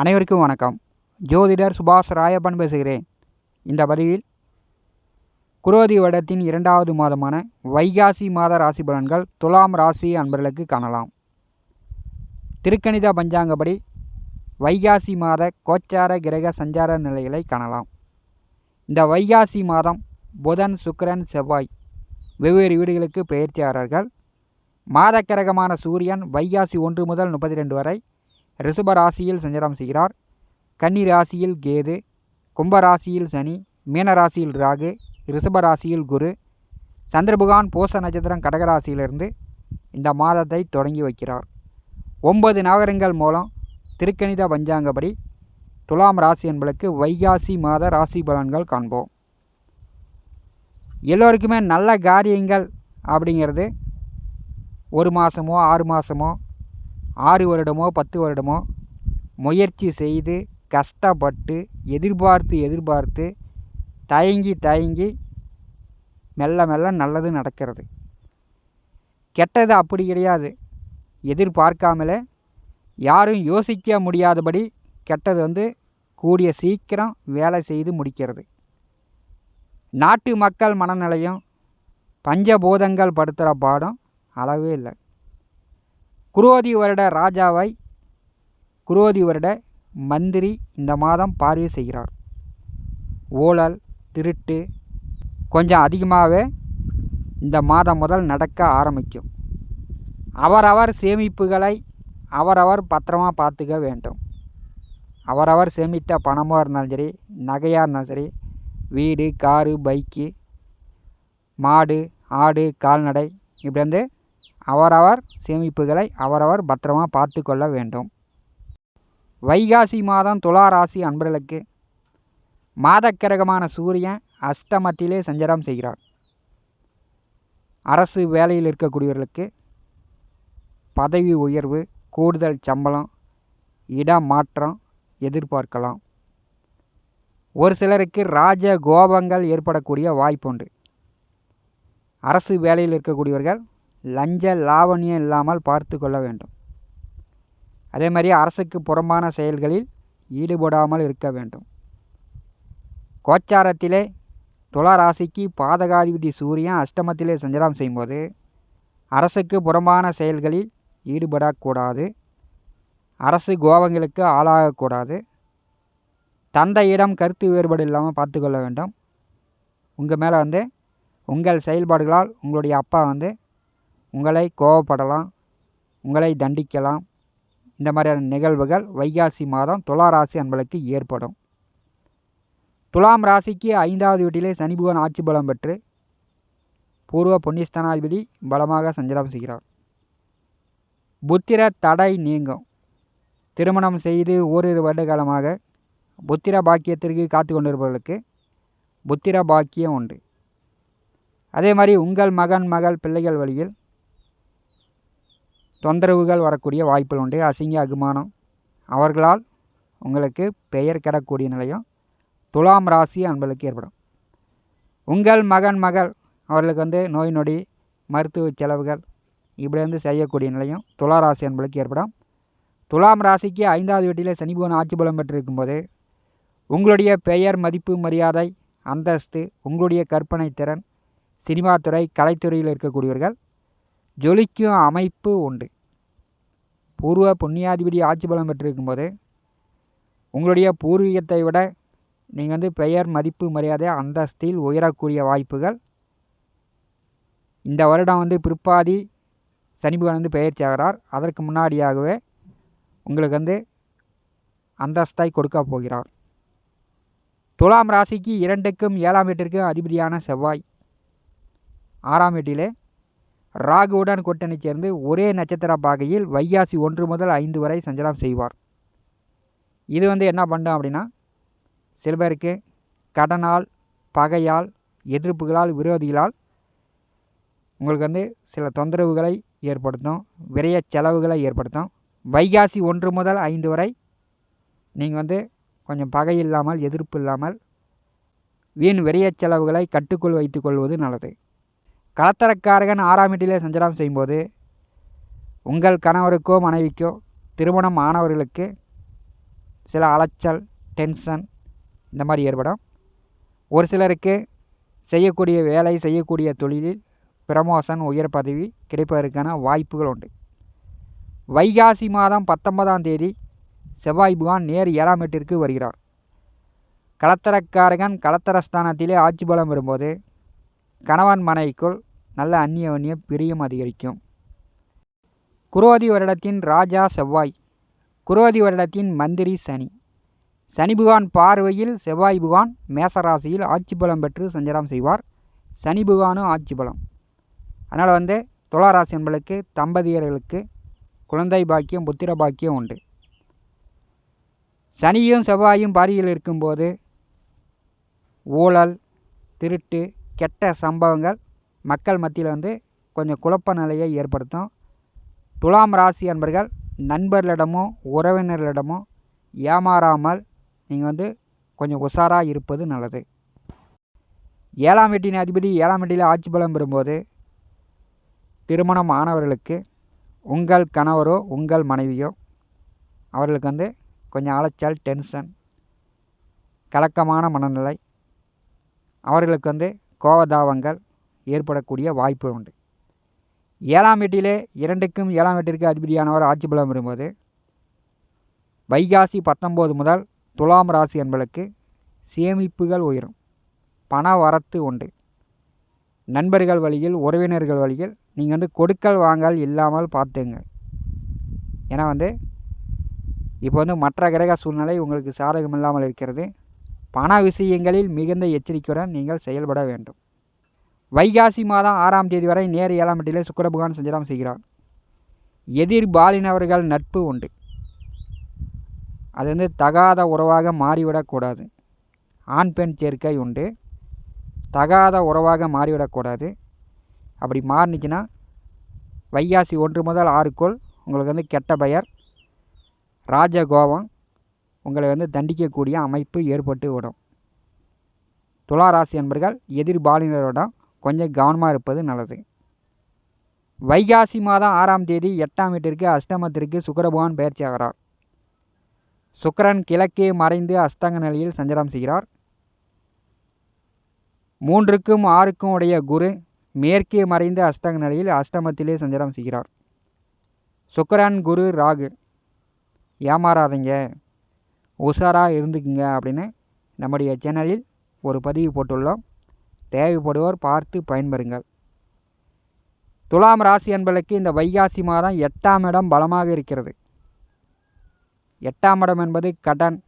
அனைவருக்கும் வணக்கம். ஜோதிடர் சுபாஷ் ராயப்பன் பேசுகிறேன். இந்த பதிவில் குரோதி வடத்தின் இரண்டாவது மாதமான வைகாசி மாத ராசி பலன்கள் துலாம் ராசி அன்பர்களுக்கு காணலாம். திருக்கணித பஞ்சாங்கப்படி வைகாசி மாத கோச்சார கிரக சஞ்சார நிலைகளை காணலாம். இந்த வைகாசி மாதம் புதன் சுக்கிரன் செவ்வாய் வெவ்வேறு வீடுகளுக்கு பெயர்ச்சியாளர்கள். மாதக்கிரகமான சூரியன் வைகாசி ஒன்று முதல் முப்பத்தி ரெண்டு வரை ரிஷப ராசியில் சஞ்சாரம் செய்கிறார். கன்னி ராசியில் கேது கும்ப ராசியில் சனி மீன ராசியில் ராகு ரிஷப ராசியில் குரு சந்திரபுகான் பூச நட்சத்திரம் கடகராசியிலிருந்து இந்த மாதத்தை தொடங்கி வைக்கிறார். ஒன்பது நகரங்கள் மூலம் திருக்கணித பஞ்சாங்கப்படி துலாம் ராசி என்பதற்கு வைகாசி மாத ராசி பலன்கள் காண்போம். எல்லோருக்குமே நல்ல காரியங்கள் அப்படிங்கிறது ஒரு மாதமோ ஆறு மாதமோ ஆறு வருடமோ பத்து வருடமோ முயற்சி செய்து கஷ்டப்பட்டு எதிர்பார்த்து எதிர்பார்த்து தயங்கி தயங்கி மெல்ல மெல்ல நல்லது நடக்கிறது. கெட்டது அப்படி கிடையாது. எதிர்பார்க்காமலே யாரும் யோசிக்க முடியாதபடி கெட்டது வந்து கூடிய சீக்கிரம் வேலை செய்து முடிக்கிறது. நாட்டு மக்கள் மனநிலையும் பஞ்சபூதங்கள் படுத்துகிற பாடம் அளவே இல்லை. குரோதி வருட ராஜாவை குரோதி வருட மந்திரி இந்த மாதம் பார்வை செய்கிறார். ஊழல் திருட்டு கொஞ்சம் அதிகமாகவே இந்த மாதம் முதல் நடக்க ஆரம்பிக்கும். அவரவர் சேமிப்புகளை அவரவர் பத்திரமாக பார்த்துக்க வேண்டும். அவரவர் சேமித்த பணமாக இருந்தாலும் சரி நகையாக இருந்தாலும் சரி வீடு காரு பைக்கு மாடு ஆடு கால்நடை இப்படி வந்து அவரவர் சேமிப்புகளை அவரவர் பத்திரமாக பார்த்து கொள்ள வேண்டும். வைகாசி மாதம் துலா ராசி அன்பர்களுக்கு மாதக்கிரகமான சூரியன் அஷ்டமத்திலே சஞ்சரம் செய்கிறார். அரசு வேலையில் இருக்கக்கூடியவர்களுக்கு பதவி உயர்வு கூடுதல் சம்பளம் இடம் மாற்றம் எதிர்பார்க்கலாம். ஒரு சிலருக்கு ராஜ கோபங்கள் ஏற்படக்கூடிய வாய்ப்புண்டு அரசு வேலையில் இருக்கக்கூடியவர்கள் லஞ்ச லாவணியம் இல்லாமல் பார்த்து கொள்ள வேண்டும். அதே மாதிரி அரசுக்கு புறம்பான செயல்களில் ஈடுபடாமல் இருக்க வேண்டும். கோச்சாரத்திலே துலா ராசிக்கு பாதகாதிபதி சூரியன் அஷ்டமத்திலே சஞ்சலம் செய்யும்போது அரசுக்கு புறம்பான செயல்களில் ஈடுபடக்கூடாது. அரசு கோபங்களுக்கு ஆளாகக்கூடாது. தந்தையிடம் கருத்து வேறுபாடு இல்லாமல் பார்த்து கொள்ள வேண்டும். உங்கள் மேலே வந்து உங்கள் செயல்பாடுகளால் உங்களுடைய அப்பா வந்து உங்களை கோவப்படலாம் உங்களை தண்டிக்கலாம். இந்த மாதிரியான நிகழ்வுகள் வைகாசி மாதம் துலா ராசி அன்பளுக்கு ஏற்படும். துலாம் ராசிக்கு ஐந்தாவது வீட்டிலே சனி புகன் ஆட்சி பலம் பெற்று பூர்வ புண்ணியஸ்தானாதிபதி பலமாக சஞ்சாரம் செய்கிறார். புத்திர தடை நீங்கும். திருமணம் செய்து ஓரிரு வருட காலமாக புத்திர பாக்கியத்திற்கு காத்து கொண்டிருப்பவர்களுக்கு புத்திர பாக்கியம் உண்டு. அதே மாதிரி உங்கள் மகன் மகள் பிள்ளைகள் வழியில் தொந்தரவுகள் வரக்கூடிய வாய்ப்புகள் உண்டு. அசிங்க அகுமானம். அவர்களால் உங்களுக்கு பெயர் கெடக்கூடிய நிலையும் துலாம் ராசி அன்பளுக்கு ஏற்படும். உங்கள் மகன் மகள் அவர்களுக்கு வந்து நோய் நொடி மருத்துவ செலவுகள் இப்படி வந்து செய்யக்கூடிய நிலையும் துலா ராசி அன்பளுக்கு ஏற்படும். துலாம் ராசிக்கு ஐந்தாவது வீட்டில் சனிபுவன் ஆட்சி பலம் பெற்றிருக்கும் போது உங்களுடைய பெயர் மதிப்பு மரியாதை அந்தஸ்து உங்களுடைய கற்பனை திறன் சினிமா துறை கலைத்துறையில் இருக்கக்கூடியவர்கள் ஜொலிக்கும் அமைப்பு உண்டு. பூர்வ புண்ணியாதிபதி ஆட்சி பலம் பெற்றிருக்கும் போது உங்களுடைய பூர்வீகத்தை விட நீங்கள் வந்து பெயர் மதிப்பு மரியாதை அந்தஸ்தில் உயரக்கூடிய வாய்ப்புகள். இந்த வருடம் வந்து பிற்பாதி சனிபகன் வந்து பெயர்ச்சி ஆகிறார் அதற்கு முன்னாடியாகவே உங்களுக்கு வந்து அந்தஸ்தை கொடுக்க போகிறார். துலாம் ராசிக்கு இரண்டுக்கும் ஏழாம் வீட்டிற்கும் அதிபதியான செவ்வாய். ஆறாம் வீட்டிலே ராகுவுடன் கூட்டணி சேர்ந்து ஒரே நட்சத்திர பாகையில் வைகாசி ஒன்று முதல் ஐந்து வரை சஞ்சலம் செய்வார். இது வந்து என்ன பண்ணும் அப்படின்னா சில பேருக்கு கடனால் பகையால் எதிர்ப்புகளால் விரோதிகளால் உங்களுக்கு வந்து சில தொந்தரவுகளை ஏற்படுத்தும் விரைய செலவுகளை ஏற்படுத்தும். வைகாசி ஒன்று முதல் ஐந்து வரை நீங்கள் வந்து கொஞ்சம் பகை இல்லாமல் எதிர்ப்பு இல்லாமல் வீண் விரைய செலவுகளை கட்டுக்குள் வைத்துக்கொள்வது நல்லது. கலத்தரக்காரகன் ஆறாம் வீட்டிலே சஞ்சாரம் செய்யும்போது உங்கள் கணவருக்கோ மனைவிக்கோ திருமணம் ஆனவர்களுக்கு சில அலைச்சல் டென்ஷன் இந்த மாதிரி ஏற்படும். ஒரு சிலருக்கு செய்யக்கூடிய வேலை செய்யக்கூடிய தொழிலில் ப்ரமோஷன் உயர் பதவி கிடைப்பதற்கான வாய்ப்புகள் உண்டு. வைகாசி மாதம் பத்தொன்பதாம் தேதி செவ்வாய் புகான் நேர் ஏழாம் வீட்டிற்கு வருகிறார். கலத்தரக்காரகன் கலத்தரஸ்தானத்திலே ஆட்சி பலம் வரும்போது கணவன் மனைவிக்குள் நல்ல அந்நிய பிரியம் அதிகரிக்கும். குரோதி வருடத்தின் ராஜா செவ்வாய். குரோதி வருடத்தின் மந்திரி சனி. சனி புகான் பார்வையில் செவ்வாய் புகான் மேசராசியில் ஆட்சி பலம் பெற்று சஞ்சாரம் செய்வார். சனி புகானும் ஆட்சி பலம். அதனால் வந்து துளாராசி என்பளுக்கு தம்பதியர்களுக்கு குழந்தை பாக்கியம் புத்திர பாக்கியம் உண்டு. சனியும் செவ்வாயும் பாரியில் இருக்கும்போது ஊழல் திருட்டு கெட்ட சம்பவங்கள் மக்கள் மத்தியில் வந்து கொஞ்சம் குழப்ப நிலையை ஏற்படுத்தும். துலாம் ராசி அன்பர்கள் நண்பர்களிடமோ உறவினர்களிடமோ ஏமாறாமல் நீங்கள் வந்து கொஞ்சம் உஷாராக இருப்பது நல்லது. ஏழாம் வீட்டின் அதிபதி ஏழாம் வீட்டில் ஆட்சி பலம் பெறும்போது திருமணம் ஆனவர்களுக்கு உங்கள் கணவரோ உங்கள் மனைவியோ அவர்களுக்கு வந்து கொஞ்சம் அலைச்சல் டென்ஷன் கலக்கமான மனநிலை. அவர்களுக்கு வந்து கோவதாவங்கள் ஏற்படக்கூடிய வாய்ப்பு உண்டு. ஏழாம் வீட்டிலே இரண்டுக்கும் ஏழாம் வீட்டிற்கு அதிபதியானவர் ஆட்சி பலம் வரும்போது வைகாசி பத்தொம்போது முதல் துலாம் ராசி என்பளுக்கு சேமிப்புகள் உயரும். பண வரத்து உண்டு. நண்பர்கள் வழியில் உறவினர்கள் வழியில் நீங்கள் வந்து கொடுக்கல் வாங்கல் இல்லாமல் பார்த்துங்க. ஏன்னா வந்து இப்போ வந்து மற்ற கிரக சூழ்நிலை உங்களுக்கு சாதகம் இல்லாமல் இருக்கிறது. பண விஷயங்களில் மிகுந்த எச்சரிக்கையுடன் நீங்கள் செயல்பட வேண்டும். வைகாசி மாதம் ஆறாம் தேதி வரை நேர் ஏழாம் எட்டிலே சுக்கர பகவான் சஞ்சாரம் செய்கிறார். எதிர் பாலினவர்கள் நட்பு உண்டு. அது வந்து தகாத உறவாக மாறிவிடக்கூடாது ஆண் பெண் சேர்க்கை உண்டு. தகாத உறவாக மாறிவிடக்கூடாது அப்படி மாறினுச்சுன்னா வைகாசி ஒன்று முதல் ஆறுக்குள் உங்களுக்கு வந்து கெட்ட பெயர் ராஜகோபம் உங்களை வந்து தண்டிக்கக்கூடிய அமைப்பு ஏற்பட்டு விடும். துளாராசி என்பர்கள் எதிர்பாலினரிடம் கொஞ்சம் கவனமாக இருப்பது நல்லது. வைகாசி மாதம் ஆறாம் தேதி எட்டாம் வீட்டிற்கு அஷ்டமத்திற்கு சுக்கரபகவான் பயிற்சி ஆகிறார். சுக்கரன் கிழக்கே மறைந்து அஸ்தங்க நிலையில் சஞ்சாரம் செய்கிறார். மூன்றுக்கும் ஆறுக்கும் உடைய குரு மேற்கே மறைந்து அஸ்தங்க நிலையில் அஷ்டமத்திலே சஞ்சாரம் செய்கிறார். சுக்கரன் குரு ராகு. ஏமாறாதீங்க. உஷாராக இருந்துக்குங்க அப்படின்னு நம்முடைய சேனலில் ஒரு பதிவு போட்டுள்ளோம். தேவைப்படுவோர் பார்த்து பயன்பெறுங்கள். துலாம் ராசி என்பதற்கு இந்த வைகாசி மாதம் எட்டாம் இடம் பலமாக இருக்கிறது. எட்டாம் இடம் என்பது கடன்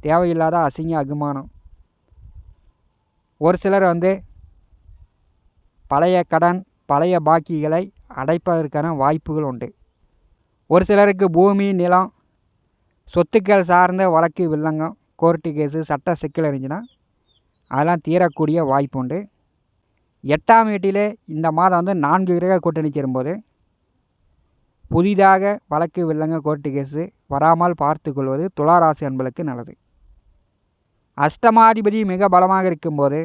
தேவையில்லாத அசிங்க அகுமானம் ஒரு சிலர் வந்து பழைய கடன் பழைய பாக்கிகளை அடைப்பதற்கான வாய்ப்புகள் உண்டு. ஒரு சிலருக்கு பூமி நிலம் சொத்துக்கள் சார்ந்த வழக்கு வில்லங்கம் கோர்ட்டு கேஸு சட்ட சிக்கல் இருந்துச்சுன்னா அதெல்லாம் தீரக்கூடிய வாய்ப்பு உண்டு. எட்டாம் வீட்டிலே இந்த மாதம் வந்து நான்கு கிரக கூட்டணி சேரும்போது புதிதாக வழக்கு வில்லங்க கோர்ட்டு கேஸு வராமல் பார்த்து கொள்வது துளாராசி அன்பளுக்கு நல்லது. அஷ்டமாதிபதி மிக பலமாக இருக்கும்போது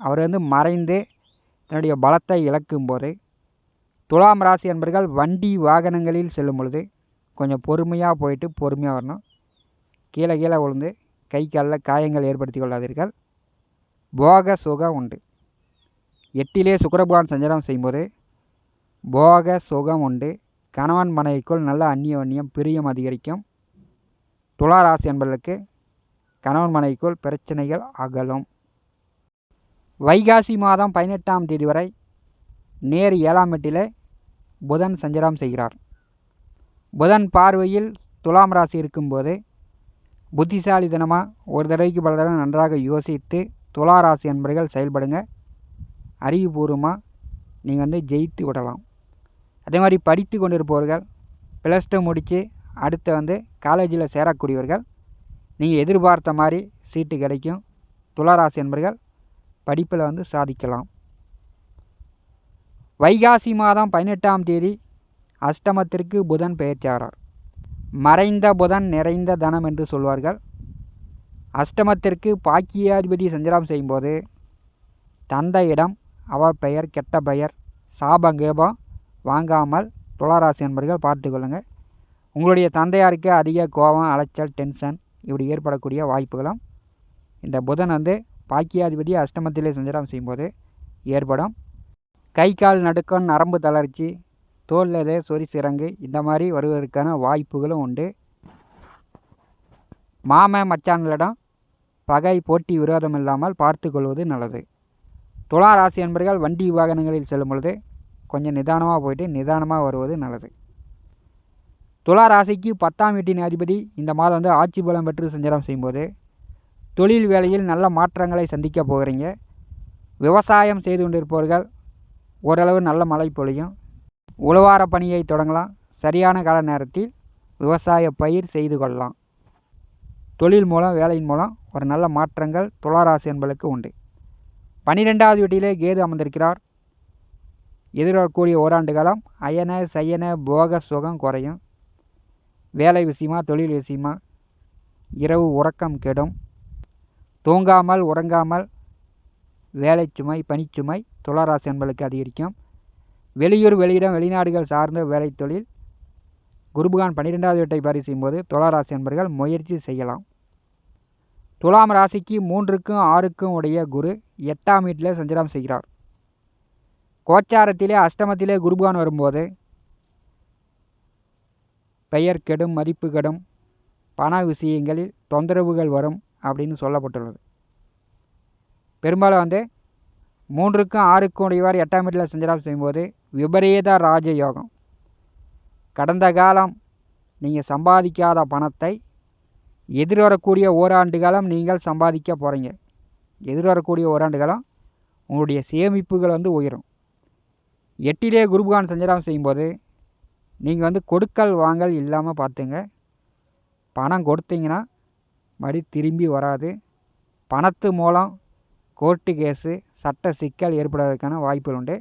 அவர் வந்து மறைந்து தன்னுடைய பலத்தை இழக்கும்போது துலாம் ராசி என்பர்கள் வண்டி வாகனங்களில் செல்லும் பொழுது கொஞ்சம் பொறுமையாக போயிட்டு பொறுமையாக வரணும். கீழே கீழே விழுந்து கை காலில் காயங்கள் ஏற்படுத்தி கொள்ளாதீர்கள். போக சுகம் உண்டு. எட்டிலே சுக்கரபகவான் சஞ்சாரம் செய்யும்போது போக சுகம் உண்டு. கணவன் மனைவிக்குள் நல்ல அந்நிய வன்னியம் பிரியம் அதிகரிக்கும். துளாராசி என்பதற்கு கணவன் மனைவிக்குள் பிரச்சனைகள் அகலும். வைகாசி மாதம் பதினெட்டாம் தேதி வரை நேர் ஏழாம் எட்டிலே புதன் சஞ்சாரம் செய்கிறார். புதன் பார்வையில் துலாம் ராசி இருக்கும்போது புத்திசாலித்தனமாக ஒரு தடவைக்கு பல தடவை நன்றாக யோசித்து துலா ராசி என்பர்கள் செயல்படுங்க. அறிவுபூர்வமாக நீங்கள் வந்து ஜெயித்து விடலாம். அதே மாதிரி படித்து கொண்டிருப்பவர்கள் ப்ளஸ் டூ முடித்து அடுத்து வந்து காலேஜில் சேரக்கூடியவர்கள் நீங்கள் எதிர்பார்த்த மாதிரி சீட்டு கிடைக்கும். துளாராசி என்பர்கள் படிப்பில் வந்து சாதிக்கலாம். வைகாசி மாதம் பதினெட்டாம் தேதி அஷ்டமத்திற்கு புதன் பெயர்ச்சாரார் மறைந்த புதன் நிறைந்த தனம் என்று சொல்வார்கள். அஷ்டமத்திற்கு பாக்கியாதிபதி சஞ்சாரம் செய்யும்போது தந்தையிடம் அவ பெயர் கெட்ட பெயர் சாபங்கேபம் வாங்காமல் துளாராசி என்பர்கள் பார்த்து கொள்ளுங்கள் உங்களுடைய தந்தையாருக்கு அதிக கோபம் அலைச்சல் டென்ஷன் இப்படி ஏற்படக்கூடிய வாய்ப்புகளும் இந்த புதன் வந்து பாக்கியாதிபதி அஷ்டமத்திலே சஞ்சாரம் செய்யும்போது ஏற்படும். கை கால் நடுக்கம் நரம்பு தளர்ச்சி தோல் எதே சொறி சிறங்கு. இந்த மாதிரி வருவதற்கான வாய்ப்புகளும் உண்டு. மாம மச்சான்களிடம் பகை போட்டி விரோதம் இல்லாமல் பார்த்து கொள்வது நல்லது. துலா ராசி என்பர்கள் வண்டி வாகனங்களில் செல்லும் பொழுது கொஞ்சம் நிதானமாக போயிட்டு நிதானமாக வருவது நல்லது. துலா ராசிக்கு பத்தாம் வீட்டின் அதிபதி இந்த மாதம் வந்து ஆட்சி பலம் பெற்று சஞ்சாரம் செய்யும்போது தொழில் வேலையில் நல்ல மாற்றங்களை சந்திக்க போகிறீங்க. விவசாயம் செய்து கொண்டிருப்பவர்கள் ஓரளவு நல்ல மழை பொழியும். உழவார பணியை தொடங்கலாம். சரியான கால நேரத்தில் விவசாய பயிர் செய்து கொள்ளலாம். தொழில் மூலம் வேலையின் மூலம் ஒரு நல்ல மாற்றங்கள் துளாராசி என்பதற்கு உண்டு. பனிரெண்டாவது வீட்டிலே கேது அமர்ந்திருக்கிறார். எதிர்வரக்கூடிய ஓராண்டு காலம் அயன சயன போக சுகம் குறையும். வேலை விஷயமா தொழில் விஷயமா இரவு உறக்கம் கெடும். தூங்காமல் உறங்காமல் வேலை சுமை பணிச்சுமை துளாராசி என்பதற்கு அதிகரிக்கும். வெளியூர் வெளியிடம் வெளிநாடுகள் சார்ந்த வேலை தொழில் குருபகான் பன்னிரெண்டாவது வீட்டை பாரி செய்யும்போது துளாராசி என்பர்கள் முயற்சி செய்யலாம். துலாம் ராசிக்கு மூன்றுக்கும் ஆறுக்கும் உடைய குரு எட்டாம் வீட்டில் சஞ்சாரம் செய்கிறார். கோச்சாரத்திலே அஷ்டமத்திலே குருபகான் வரும்போது பெயர் கெடும் மதிப்பு கெடும் பண விஷயங்களில் தொந்தரவுகள் வரும் அப்படின்னு சொல்லப்பட்டுள்ளது. பெரும்பாலும் வந்து மூன்றுக்கும் ஆறுக்கும் உடையவாறு எட்டாம் வீட்டில் சஞ்சாரம் செய்யும்போது விபரீத ராஜயோகம். கடந்த காலம் நீங்கள் சம்பாதிக்காத பணத்தை எதிர்வரக்கூடிய ஓராண்டு காலம் நீங்கள் சம்பாதிக்க போகிறீங்க எதிர்வரக்கூடிய ஓராண்டு காலம் உங்களுடைய சேமிப்புகள் வந்து உயரும். எட்டிலே குருபகான் சஞ்சாரம் செய்யும்போது நீங்கள் வந்து கொடுக்கல் வாங்கல் இல்லாமல் பார்த்துங்க பணம் கொடுத்தீங்கன்னா மறுபடி திரும்பி வராது. பணத்து மூலம் கோர்ட்டு கேஸு சட்ட சிக்கல் ஏற்படுவதற்கான வாய்ப்புகள் உண்டு.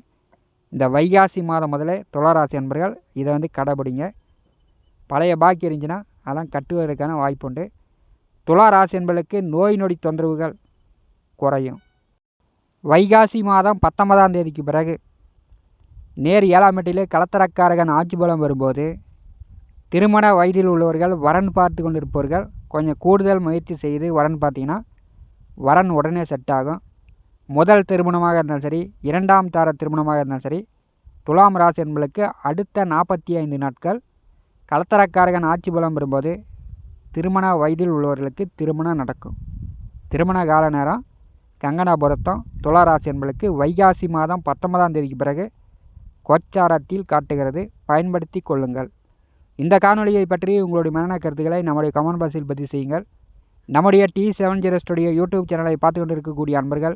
இந்த வைகாசி மாதம் முதலே துளராசி என்பர்கள் இதை வந்து கடைபிடிங்க பழைய பாக்கி இருந்துச்சுன்னா அதெல்லாம் கட்டுவதற்கான வாய்ப்பு உண்டு. துலா ராசி என்பதற்கு நோய் நொடி தொந்தரவுகள் குறையும். வைகாசி மாதம் பத்தொன்பதாம் தேதிக்கு பிறகு நேர் ஏழாம் எட்டிலே கலத்தரக்காரகன் ஆட்சி பலம் வரும்போது திருமண வயதில் உள்ளவர்கள் வரன் பார்த்து கொண்டிருப்பவர்கள் கொஞ்சம் கூடுதல் முயற்சி செய்து வரன் பார்த்தீங்கன்னா வரன் உடனே செட் ஆகும். முதல் திருமணமாக இருந்தாலும் சரி இரண்டாம் தார திருமணமாக இருந்தாலும் சரி துலாம் ராசி என்பளுக்கு அடுத்த நாற்பத்தி ஐந்து நாட்கள் கலத்தரக்காரகன் ஆட்சி பலம் பெறும்போது திருமண வயதில் உள்ளவர்களுக்கு திருமணம் நடக்கும். திருமண கால நேரம் கங்கனாபுரத்தம் துளாராசி என்பளுக்கு வைகாசி மாதம் பத்தொன்பதாம் தேதிக்கு பிறகு கோச்சாரத்தில் காட்டுகிறது. பயன்படுத்தி கொள்ளுங்கள். இந்த காணொலியை பற்றி உங்களுடைய மரண கருத்துக்களை நம்முடைய கமெண்ட் பாக்ஸில் பதிவு செய்யுங்கள். நம்முடைய T seven zero studio YouTube சேனலை பார்த்து கொண்டிருக்கக்கூடிய அன்பர்கள்